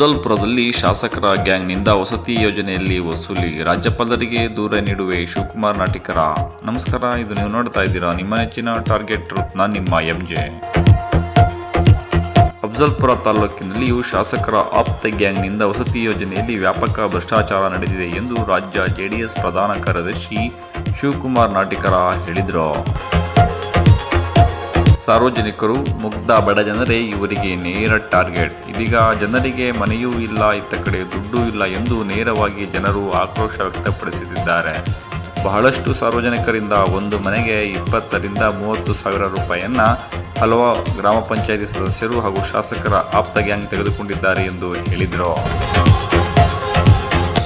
ಅಫ್ಜಲ್ಪುರದಲ್ಲಿ ಶಾಸಕರ ಗ್ಯಾಂಗ್ನಿಂದ ವಸತಿ ಯೋಜನೆಯಲ್ಲಿ ವಸೂಲಿ ರಾಜ್ಯಪಾಲರಿಗೆ ದೂರ ನೀಡುವೆ ಶಿವಕುಮಾರ್ ನಾಟಿಕರ. ನಮಸ್ಕಾರ, ಇದು ನೀವು ನೋಡ್ತಾ ಇದ್ದೀರಾ ನಿಮ್ಮ ನೆಚ್ಚಿನ ಟಾರ್ಗೆಟ್ ರತ್ನ ನಿಮ್ಮ ಎಂಜೆ. ಅಫ್ಜಲ್ಪುರ ತಾಲೂಕಿನಲ್ಲಿಯೂ ಶಾಸಕರ ಆಪ್ತ ಗ್ಯಾಂಗ್ನಿಂದ ವಸತಿ ಯೋಜನೆಯಲ್ಲಿ ವ್ಯಾಪಕ ಭ್ರಷ್ಟಾಚಾರ ನಡೆದಿದೆ ಎಂದು ರಾಜ್ಯ ಜೆಡಿಎಸ್ ಪ್ರಧಾನ ಕಾರ್ಯದರ್ಶಿ ಶಿವಕುಮಾರ್ ನಾಟಿಕರ ಹೇಳಿದರು. ಸಾರ್ವಜನಿಕರು, ಮುಗ್ಧ ಬಡ ಜನರೇ, ಇವರಿಗೆ ನೇರ ಟಾರ್ಗೆಟ್. ಇದೀಗ ಜನರಿಗೆ ಮನೆಯೂ ಇಲ್ಲ, ಇತ್ತ ಕಡೆ ದುಡ್ಡು ಇಲ್ಲ ಎಂದು ನೇರವಾಗಿ ಜನರು ಆಕ್ರೋಶ ವ್ಯಕ್ತಪಡಿಸುತ್ತಿದ್ದಾರೆ ಬಹಳಷ್ಟು ಸಾರ್ವಜನಿಕರಿಂದ ಒಂದು ಮನೆಗೆ ಇಪ್ಪತ್ತರಿಂದ ಮೂವತ್ತು ಸಾವಿರ ರೂಪಾಯಿಯನ್ನು ಹಲವು ಗ್ರಾಮ ಪಂಚಾಯಿತಿ ಸದಸ್ಯರು ಹಾಗೂ ಶಾಸಕರ ಆಪ್ತ ಗ್ಯಾಂಗ್ ತೆಗೆದುಕೊಂಡಿದ್ದಾರೆ ಎಂದು ಹೇಳಿದರು.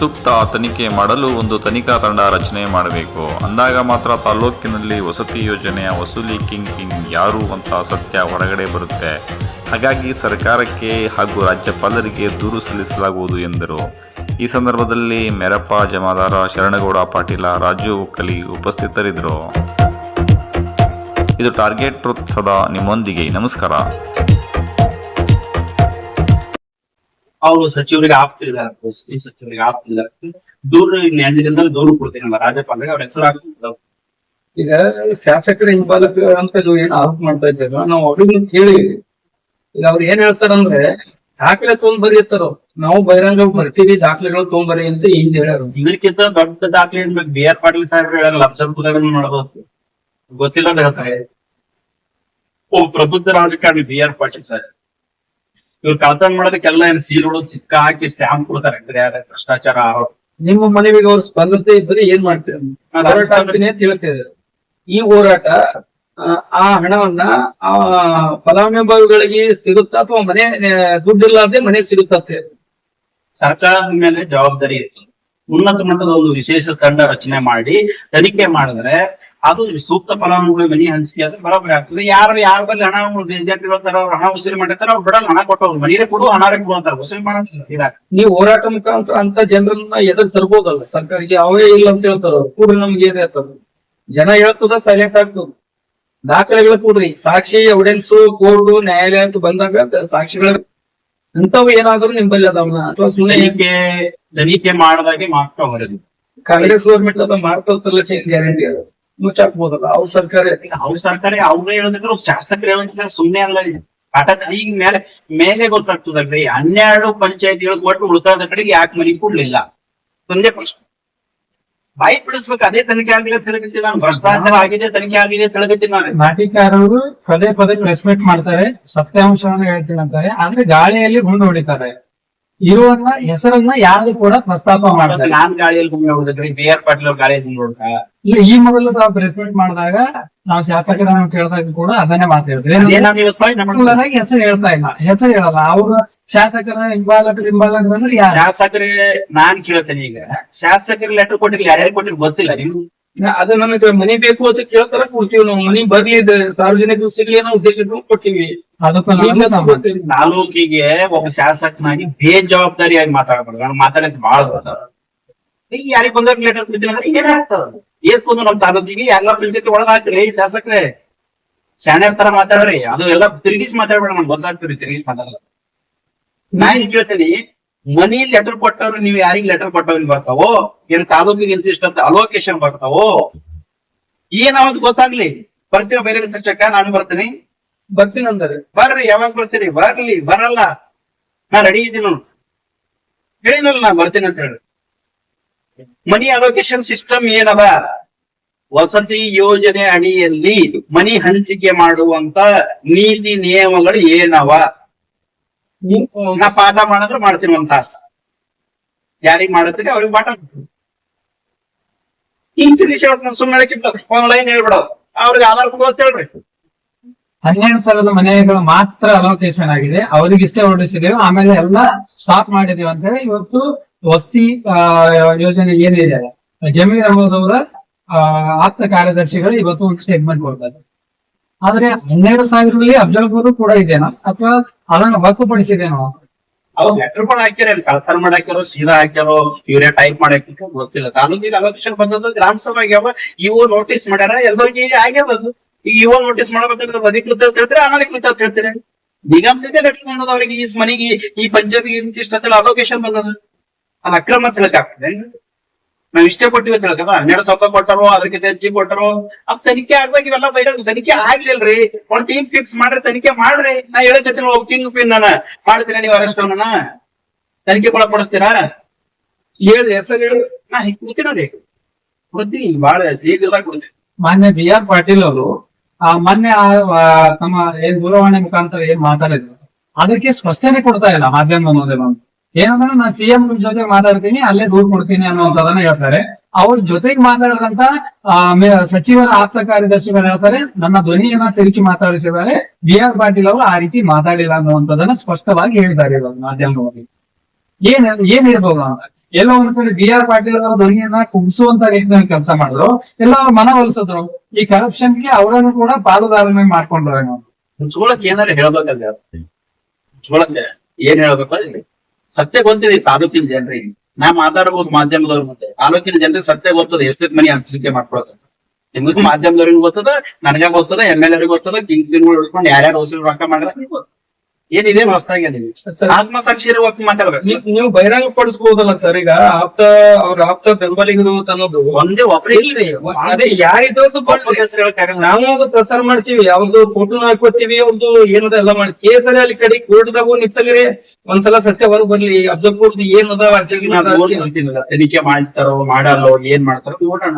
ಸೂಕ್ತ ತನಿಖೆ ಮಾಡಲು ಒಂದು ತನಿಖಾ ತಂಡ ರಚನೆ ಮಾಡಬೇಕು. ಅಂದಾಗ ಮಾತ್ರ ತಾಲೂಕಿನಲ್ಲಿ ವಸತಿ ಯೋಜನೆಯ ವಸೂಲಿ ಕಿಂಗ್ ಕಿಂಗ್ ಯಾರು ಅಂತ ಸತ್ಯ ಹೊರಗಡೆ ಬರುತ್ತೆ. ಹಾಗಾಗಿ ಸರ್ಕಾರಕ್ಕೆ ಹಾಗೂ ರಾಜ್ಯಪಾಲರಿಗೆ ದೂರು ಸಲ್ಲಿಸಲಾಗುವುದು ಎಂದರು. ಈ ಸಂದರ್ಭದಲ್ಲಿ ಮೆರಪ್ಪ ಜಮಾದಾರ ಶರಣಗೌಡ ಪಾಟೀಲ ರಾಜು ಒಕ್ಕಲಿ ಉಪಸ್ಥಿತರಿದ್ದರು. ಇದು ಟಾರ್ಗೆಟ್ ಟ್ರುತ್ ಸದಾ ನಿಮ್ಮೊಂದಿಗೆ. ನಮಸ್ಕಾರ. ಅವರು ಸಚಿವರಿಗೆ ಆಪ್ತಿದ್ದಾರೆ ಈ ಸಚಿವರಿಗೆ ಆಪ್ತಿದ್ದಾರೆ ದೂರ ನ್ಯಾಯಾಲಯದಿಂದ ದೂರು ಕೊಡ್ತೀನಲ್ಲ ರಾಜ್ಯಪಾಲರಿಗೆ ಅವ್ರ ಹೆಸರು ಆಗ್ತಿಲ್ಲ ಈಗ ಶಾಸಕರ ಹಿಂಬಾಲಕ ಅಂತ ನೀವು ಏನ್ ಆರೋಪ ಮಾಡ್ತಾ ಇದ್ದಾರೆ ನಾವು ಅವ್ರಿಗೆ ಕೇಳಿ ಈಗ ಅವ್ರು ಏನ್ ಹೇಳ್ತಾರಂದ್ರೆ ದಾಖಲೆ ತಗೊಂಡ್ ಬರಿ ಇರ್ತಾರೋ ನಾವು ಬಹಿರಂಗ ಬರ್ತೀವಿ ದಾಖಲೆಗಳು ತಗೊಂಡ್ ಬರೀ ಅಂತ ಹಿಂದ್ ಹೇಳ್ಯಾರು. ಇದಕ್ಕಿಂತ ದೊಡ್ಡ ದಾಖಲೆ ಏನ್ಬೇಕು ಬಿ ಆರ್ ಪಾಟೀಲ್ ಸಾಹೇಬ್ ಹೇಳಲ್ಲ ಅಫ್ಜಲ್ಪುರದಾಗ ನೋಡಬಹುದು ಗೊತ್ತಿಲ್ಲ ಅಂತ ಹೇಳ್ತಾರೆ. ಓ ಪ್ರಬುದ್ಧ ರಾಜಕಾರಣಿ ಬಿ ಆರ್ ಪಾಟೀಲ್ ಸಾಹೇಬ್ ಇವ್ರು ಕಳ್ತನ ಮಾಡೋದಕ್ಕೆಲ್ಲ ಏನ್ ಸೀಲ್ಗಳು ಸಿಕ್ಕ ಹಾಕಿ ಸ್ಟ್ಯಾಂಪ್ ಕೊಡ್ತಾರೆ ಅಂದ್ರೆ ಯಾರ ಭ್ರಷ್ಟಾಚಾರ ನಿಮ್ಮ ಮನವಿಗೆ ಅವ್ರು ಸ್ಪಂದಿಸದೇ ಇದ್ರೆ ಏನ್ ಮಾಡ್ತೀರಿ? ಹೋರಾಟ ಆಗ್ತೀನಿ ಅಂತ ಹೇಳ್ತಿದ್ರು ಈ ಹೋರಾಟ ಆ, ಆ ಹಣವನ್ನ ಆ ಫಲಾನುಭವಿಗಳಿಗೆ ಸಿಗುತ್ತಾ ಅಥವಾ ಮನೆ ದುಡ್ಡಿಲ್ಲಾರ್ದೆ ಮನೆ ಸಿಗುತ್ತಂತೆ ಸರ್ಕಾರದ ಮೇಲೆ ಜವಾಬ್ದಾರಿ ಇತ್ತು ಉನ್ನತ ಮಟ್ಟದ ಒಂದು ವಿಶೇಷ ತಂಡ ರಚನೆ ಮಾಡಿ ತನಿಖೆ ಮಾಡಿದ್ರೆ ಅದು ಸೂಕ್ತ ಫಲಾನುಭವಿ ಮನಿ ಹಂಚಿಕೆ ಆದ್ರೆ ಬರೋಬ್ಬರಿ ಆಗ್ತದೆ. ಯಾರು ಯಾರ ಬಲ್ಲಿ ಹಣ ಬಿಜೆಪಿ ಹೇಳ್ತಾರ ಅವ್ರು ಹಣ ವಸೂಲಿ ಮಾಡಿರ್ತಾರೆ ಅವ್ರು ಬಿಡಲ್ಲ ಹಣ ಕೊಟ್ಟವ್ರು ಮನೀರೇ ಕೊಡು ಹಣಾರೇ ಕೊಡು ಅಂತಾರೆ. ವಸೂಲಿ ಮಾಡೋದಿಲ್ಲ ಸೀದಾ. ನೀವು ಹೋರಾಟ ಮುಖಾಂತರ ಅಂತ ಜನರನ್ನ ಎದುರು ತರ್ಬೋದಲ್ಲ ಸರ್ಕಾರಕ್ಕೆ ಅವೇ ಇಲ್ಲ ಅಂತ ಹೇಳ್ತಾರ ಕೂಡ ನಮ್ಗೆ ಏನ್ ಹೇಳ್ತಾರ ಜನ ಹೇಳ್ತದ ಸೈಲೆಂಟ್ ಆಗ್ತದ. ದಾಖಲೆಗಳ ಕೊಡ್ರಿ. ಸಾಕ್ಷಿ ಎವಿಡೆನ್ಸ್ ಕೋರ್ಟ್ ನ್ಯಾಯಾಲಯ ಅಂತ ಬಂದಾಗ ಸಾಕ್ಷಿಗಳ ಇಂಥವು ಏನಾದ್ರು ನಿಂಬಲ್ಲಿ ಅದಾವನ ಅಥವಾ ಸುಮ್ಮನೆ ತನಿಖೆ ತನಿಖೆ ಮಾಡದಾಗೆ ಮಾಡ್ತಾ ಹೊರಗೆ ಕಾಂಗ್ರೆಸ್ ಗೌರ್ಮೆಂಟ್ ಅದ ಮಾಡ್ತಾ ಗ್ಯಾರಂಟಿ ಅದು. ಮುಚ್ಚಾಕ್ಬೋದಲ್ಲ ಅವ್ರ ಸರ್ಕಾರ. ಅವ್ರ ಸರ್ಕಾರ ಅವ್ರೇ ಹೇಳಿದ್ರು ಶಾಸಕರು ಹೇಳಿದ್ರೆ ಸುಮ್ನೆ ಅಲ್ಲ. ಪಾಠ ಈಗ ಮೇಲೆ ಮೇಲೆ ಗೊತ್ತಾಗ್ತದಲ್ರಿ. ಹನ್ನೆರಡು ಪಂಚಾಯತಿಗಳು ಒಟ್ಟು ಉಳಿತಾದ ಕಡೆಗೆ ಯಾಕೆ ಮನೆ ಕೊಡ್ಲಿಲ್ಲ? ಒಂದೇ ಪ್ರಶ್ನೆ. ಬಾಯಿ ಬಿಡಿಸ್ಬೇಕು ಅದೇ ತನಿಖೆ ಆಗಿದೆ ಅಂತ ಹೇಳ್ಕತ್ತೀನಿ ನಾನು ಭ್ರಷ್ಟಾಚಾರ ಆಗಿದೆ ತನಿಖೆ ಆಗಿದೆ ಅಂತ ಹೇಳ್ಕತ್ತೀನಿ ನಾನು ನಾಟಿಕಾರರು ಪದೇ ಪದೇ ಪ್ರೆಸ್ ಮೀಟ್ ಮಾಡ್ತಾರೆ ಸತ್ಯಾಂಶವನ್ನು ಹೇಳ್ತೀನಿ ಅಂತಾರೆ. ಆದ್ರೆ ಗಾಳಿಯಲ್ಲಿ ಗುಂಡು ಹೊಡಿತಾರೆ. ಇರುವನ್ನ ಹೆಸರನ್ನ ಯಾರು ಕೂಡ ಪ್ರಸ್ತಾಪ ಮಾಡ್ತಾರೆ. ನಾನ್ ಗಾಳಿಯಲ್ಲಿ ಗುಂಡು ಹೊಡೆದ್ರಿ ಬಿ ಆರ್ ಪಾಟೀಲ್ ಅವ್ರ ಗಾಳಿಯಲ್ಲಿ ನೋಡ್ಕ ಇಲ್ಲ ಈ ಮೊದಲು ತಾವು ಪ್ರೆಸ್ ಮೀಟ್ ಮಾಡಿದಾಗ ನಾವು ಶಾಸಕರನ್ನು ಕೇಳಿದಾಗ ಕೂಡ ಅದನ್ನೇ ಮಾತಾಡ್ತೀವಿ ಹೆಸರು ಹೇಳ್ತಾ ಇಲ್ಲ. ಹೆಸರು ಹೇಳಲ್ಲ. ಅವರು ಶಾಸಕರ ಹಿಂಬಾಲಕರು ಹಿಂಬಾಲಕರು ಅಂದ್ರೆ ಯಾರು? ಶಾಸಕರೇ ನಾನ್ ಕೇಳ್ತೇನೆ ಈಗ. ಶಾಸಕರ ಲೆಟರ್ ಕೊಟ್ಟಿಲ್ಲ ಯಾರ್ಯಾರು ಕೊಟ್ಟಿರ್ ಗೊತ್ತಿಲ್ಲ ನೀವು ಅದು ನನಗೆ ಮನಿ ಬೇಕು ಅಂತ ಕೇಳ್ತಾರ ಕೊಡ್ತೀವಿ ನಾವು ಮನಿ ಬರ್ಲಿ ಸಾರ್ವಜನಿಕರು ಸಾರ್ವಜನಿಕ ಸಿಗ್ಲಿ ಅನ್ನೋ ಉದ್ದೇಶ ಇಟ್ಕೊಂಡು ಕೊಟ್ಟಿವಿ ನಮಗೂ ತಾಲೂಕಿಗೆ ಒಬ್ಬ ಶಾಸಕನಾಗಿ ಬೇಜವಾಬ್ದಾರಿಯಾಗಿ ಮಾತಾಡಬಾರ್ದು. ನಾನು ಮಾತಾಡಕ್ಕೆ ಬಹಳ ಯಾರಿಗೆ ಬಂದ್ರೆ ಲೆಟರ್ ಕೊಡ್ತೀನಿ ಅಂದ್ರೆ ಏನಾಗ್ತದ ಏಸ್ ನಮ್ ತಾಲೂಕಿಗೆ ಎಲ್ಲ ಪಂಚಾಯತ್ ಒಳಗ್ ಹಾಕ್ರಿ ಶಾಸಕ್ರೆ ಶಾಣ್ಯರ್ ತರ ಮಾತಾಡ್ರಿ. ಅದು ಎಲ್ಲ ತಿರುಗಿಸಿ ಮಾತಾಡ್ಬೇಡ ನಮ್ಗೆ. ಗೊತ್ತಾಗ್ತಿರಿ ತಿರುಗಿಸಿ ಮಾತಾಡಲ್ಲ ನಾ ಏನ್ ಕೇಳ್ತೀನಿ? ಮನಿ ಲೆಟರ್ ಕೊಟ್ಟವ್ರು ನೀವು ಯಾರಿಗ್ ಲೆಟರ್ ಕೊಟ್ಟವ್ರಿಗೆ ಬರ್ತಾವೋ? ಏನ್ ತಾಲೂಕಿಗೆ ಇಂತಿಷ್ಟ ಅಂತ ಅಲೋಕೇಶನ್ ಬರ್ತಾವೋ? ಏನಾವತ್ ಗೊತ್ತಾಗ್ಲಿ. ಬರ್ತೀರ ಬೇರೆ ಚಕ್ಕ ನಾನು ಬರ್ತೀನಿ. ಬರ್ತೀನಿ ಅಂದ್ರೆ. ಬರ್ರಿ ಯಾವಾಗ ಬರ್ತೀರಿ? ಬರ್ಲಿ ಬರಲ್ಲ. ನಾ ರೆಡಿ ಇದ್ದೀನಿ ನಾನು ಹೇಳಿನಲ್ಲ ನಾ ಬರ್ತೀನಿ ಅಂತ ಹೇಳಿ. ಮನಿ ಅಲೋಕೇಶನ್ ಸಿಸ್ಟಮ್ ಏನದ? ವಸತಿ ಯೋಜನೆ ಅಡಿಯಲ್ಲಿ ಮನಿ ಹಂಚಿಕೆ ಮಾಡುವಂತ ನೀತಿ ನಿಯಮಗಳು ಏನವ? ನಾ ಪಾಠ ಮಾಡಿದ್ರೆ ಮಾಡ್ತೀನಿ ಒಂದ್ ತಾಸ್. ಯಾರಿಗ್ ಮಾಡತ್ತೀರಿ ಅವ್ರಿಗೆ ಪಾಠ. ಹಿಂಗ್ ತಿಳಿಸಿ ಸುಮ್ಮನೆ ಆನ್ಲೈನ್ ಹೇಳ್ಬಿಡ. ಅವ್ರಿಗೆ ಆಧಾರ್ ಕೊಡು ಅಂತ ಹೇಳ್ರಿ ಹನ್ನೆರಡು ಸಾವಿರದ ಮನೆಗಳು ಮಾತ್ರ ಅಲೋಕೇಶನ್ ಆಗಿದೆ. ಅವರಿಗೆ ಇಷ್ಟೇ ಹೊರಡಿಸಿದೆ ಆಮೇಲೆ ಎಲ್ಲ ಸ್ಟಾಪ್ ಮಾಡಿದೀವಿ ಅಂತ ಹೇಳಿ ಇವತ್ತು ವಸ್ತಿ ಯೋಜನೆ ಏನಿದೆ ಜಮೀರ್ ಅಹಮದ್ ಅವರ ಆಪ್ತ ಕಾರ್ಯದರ್ಶಿಗಳು ಇವತ್ತು ಒಂದು ಸ್ಟೇಟ್ಮೆಂಟ್ ಕೊಡ್ತಾರೆ. ಆದ್ರೆ ಹನ್ನೆರಡು ಸಾವಿರದಲ್ಲಿ ಅಫ್ಜಲ್ಪುರ್ ಕೂಡ ಇದೆನಾ? ಅಥವಾ ಅದನ್ನು ಹೊರತುಪಡಿಸಿದೇನೋ? ಅವ್ರು ಲೆಟರ್ ಕೂಡ ಹಾಕ್ಯಾರ ಕಳ್ತನ ಮಾಡಾಕ್ಯಾರೋ, ಸೀದಾ ಹಾಕ್ಯಾರೋ, ಇವ್ರೇ ಟೈಪ್ ಮಾಡ್ಯಾಕ ಗೊತ್ತಿಲ್ಲ. ತಾಲೂಕಿಗೆ ಅಲೋಕೇಶನ್ ಬಂದದ್ದು ಗ್ರಾಮ ಸಭಾ ಆಗ್ಯಾವ ಇವು ನೋಟಿಸ್ ಮಾಡ್ಯಾರ ಎಲ್ಲರಿಗೆ ಅದು ಈಗ ಇವ ನೋಟಿಸ್ ಮಾಡ್ಬೇಕಂದ್ರೆ ಅಧಿಕೃತ ಅಂತ ಹೇಳ್ತಾರೆ, ಅನಧಿಕೃತ ಅಂತ ಹೇಳ್ತೀರಿ? ನಿಗಮದಿಂದ ಲೆಟರ್ ಮಾಡೋದು ಅವ್ರಿಗೆ, ಈ ಮನೆಗೆ ಈ ಪಂಚಾಯತ್ಗೆ ಇಂತಿಷ್ಟ ಅಲೋಕೇಶನ್ ಬಂದದ ಅದು ಅಕ್ರಮ ತಿಳಕಾಗ್ತದೆ ನಾವ್ ಇಷ್ಟೇ ಕೊಟ್ಟಿವಿ ತಿಳ್ಕದ? ಹನ್ನೆರಡು ಸಾವಿರ ಕೊಟ್ಟರು ಅದಕ್ಕಿಂತ ಹೆಚ್ಚಿಗೆ ಕೊಟ್ಟರು. ಅದ್ ತನಿಖೆ ಆಗ್ಬೇಕು ಇವೆಲ್ಲ ಬೈರಲ್ ತನಿಖೆ ಆಗ್ಲಿಲ್ರಿ. ಒಂದ್ ಟೀಮ್ ಫಿಕ್ಸ್ ಮಾಡ್ರಿ ತನಿಖೆ ಮಾಡ್ರಿ. ನಾ ಹೇಳಕತ್ತೀನಿ ಹೋಗಿ ಕಿಂಗ್ ಪಿನ್ ನಾನ ಮಾಡ್ತೀನಿ ನೀವು ಅರೆಸ್ಟ್ ಅವನ ತನಿಖೆ ಒಳಪಡಿಸ್ತೀರಾ ಹೇಳಿ ಹೆಸರು ಹೇಳು. ನಾ ಕೂತಿನೋಡಿ ಬುದ್ಧಿ ಬಹಳ ಶೀಘ್ರದಾಗ ಕೊಡ್ತೀನಿ ಮಾನ್ಯ ಬಿ ಆರ್ ಪಾಟೀಲ್ ಅವರು ಆ ಮೊನ್ನೆ ತಮ್ಮ ಏನ್ ದೂರವಾಣಿ ಮುಖಾಂತರ ಏನ್ ಮಾತಾಡಿದ್ರು ಅದಕ್ಕೆ ಸ್ಪಷ್ಟನೆ ಕೊಡ್ತಾ ಇಲ್ಲ ಮಾಧ್ಯಮ ಏನಂದ್ರೆ ನಾನು ಸಿಎಂ ಜೊತೆ ಮಾತಾಡ್ತೀನಿ, ಅಲ್ಲೇ ದೂರ್ ಕೊಡ್ತೀನಿ ಅನ್ನುವಂಥದ್ದನ್ನ ಹೇಳ್ತಾರೆ. ಅವ್ರ ಜೊತೆಗೆ ಮಾತಾಡದಂತ ಸಚಿವರ ಆಪ್ತ ಕಾರ್ಯದರ್ಶಿಗಳು ಹೇಳ್ತಾರೆ, ನನ್ನ ಧ್ವನಿಯನ್ನ ತಿರುಚಿ ಮಾತಾಡಿಸಿದ್ದಾರೆ ಬಿ ಆರ್ ಪಾಟೀಲ್ ಅವರು ಆ ರೀತಿ ಮಾತಾಡಿಲ್ಲ ಅನ್ನುವಂಥದ್ದನ್ನ ಸ್ಪಷ್ಟವಾಗಿ ಹೇಳಿದ್ದಾರೆ ಇವಾಗ ಮಾಧ್ಯಮವಾಗಿ ಏನ್ ಏನ್ ಹೇಳ್ಬೋದು ಅಂತ ಎಲ್ಲೋ ಒಂದ್ ಕಡೆ ಬಿ ಆರ್ ಪಾಟೀಲ್ ಅವರ ಧ್ವನಿಯನ್ನ ಕುಗ್ಸುವಂತ ರೀತಿಯಲ್ಲಿ ಕೆಲಸ ಮಾಡಿದ್ರು, ಎಲ್ಲ ಅವ್ರ ಮನವೊಲಿಸಿದ್ರು ಈ ಕರಪ್ಷನ್ಗೆ ಅವರನ್ನು ಕೂಡ ಪಾಲುದಾರನ ಮಾಡ್ಕೊಂಡ್ರೆ ನಾವು ಮುಚ್ಕೊಳಕ್ ಏನಾರ ಹೇಳ್ಬೇಕಲ್ಲ ಮುಚ್ಕೊಳಕ್ ಏನ್ ಹೇಳ್ಬೇಕು ಸತ್ಯ ಗೊತ್ತಿದೆ, ತಾಲೂಕಿನ ಜನರಿಗೆ. ನಾ ಮಾತಾಡಬಹುದು ಮಾಧ್ಯಮದವ್ರ ಮುಂದೆ. ತಾಲೂಕಿನ ಜನರಿಗೆ ಸತ್ಯ ಗೊತ್ತದ ಎಷ್ಟೇ ಮನಿ ಹಂಚಿಕೆ ಮಾಡ್ಕೊಳಕ ನಿಮಗೂ ಮಾಧ್ಯಮದವ್ರಿಗೂ ಗೊತ್ತದ ನನಗೆ ಗೊತ್ತದ ಎಂ ಎಲ್ ಎರಿಗೆ ಗೊತ್ತದ, ಕಿಂಗ್ ಪಿನ್ಗಳು ಉಳಿಸ್ಕೊಂಡು ಯಾರ್ಯಾರು ಹೊಸ ರೊಕ್ಕ ಮಾಡಿದ್ರ ನೀವು ಆತ್ಮ ಆತ್ಮಸಾಕ್ಷಿ ಇರುವಾಗ ಮಾತಾಡ್ಬೇಕು. ನೀವ್- ಬಹಿರಂಗ ಪಡಿಸ್ಬೋದಲ್ಲ ಸರ್ ಈಗ ಆಪ್ತ ಅವ್ರ ಆಪ್ತ ಬೆಂಬಲಿಗರು ಅನ್ನೋದು ಒಂದೇ ಒಬ್ಬರೇ ಇಲ್ರಿ. ಅದೇ ಯಾರಿದ್ರು ನಾವು ಅದು ಪ್ರಸಾರ ಮಾಡ್ತೀವಿ ಅವ್ರದ್ದು ಫೋಟೋ ಹಾಕೋತೀವಿ ಅವ್ರದ್ದು ಏನದ ಎಲ್ಲ ಮಾಡಿ. ಕೇಸರಿ ಅಲ್ಲಿ ಕಡೆ ಕೋರ್ಟ್ದಾಗೂ ನಿಂತಲ್ರಿ ಒಂದ್ಸಲ ಸತ್ಯ ಹೊರಗ್ ಬರ್ಲಿ ಅಬ್ಸರ್ವ್ ಏನದ ನೋಡ್ ನಿಂತಿನಲ್ಲ, ತನಿಖೆ ಮಾಡ್ತಾರೋ ಮಾಡಲ್ಲೋ ಏನ್ ಮಾಡ್ತಾರೋ ನೋಡೋಣ.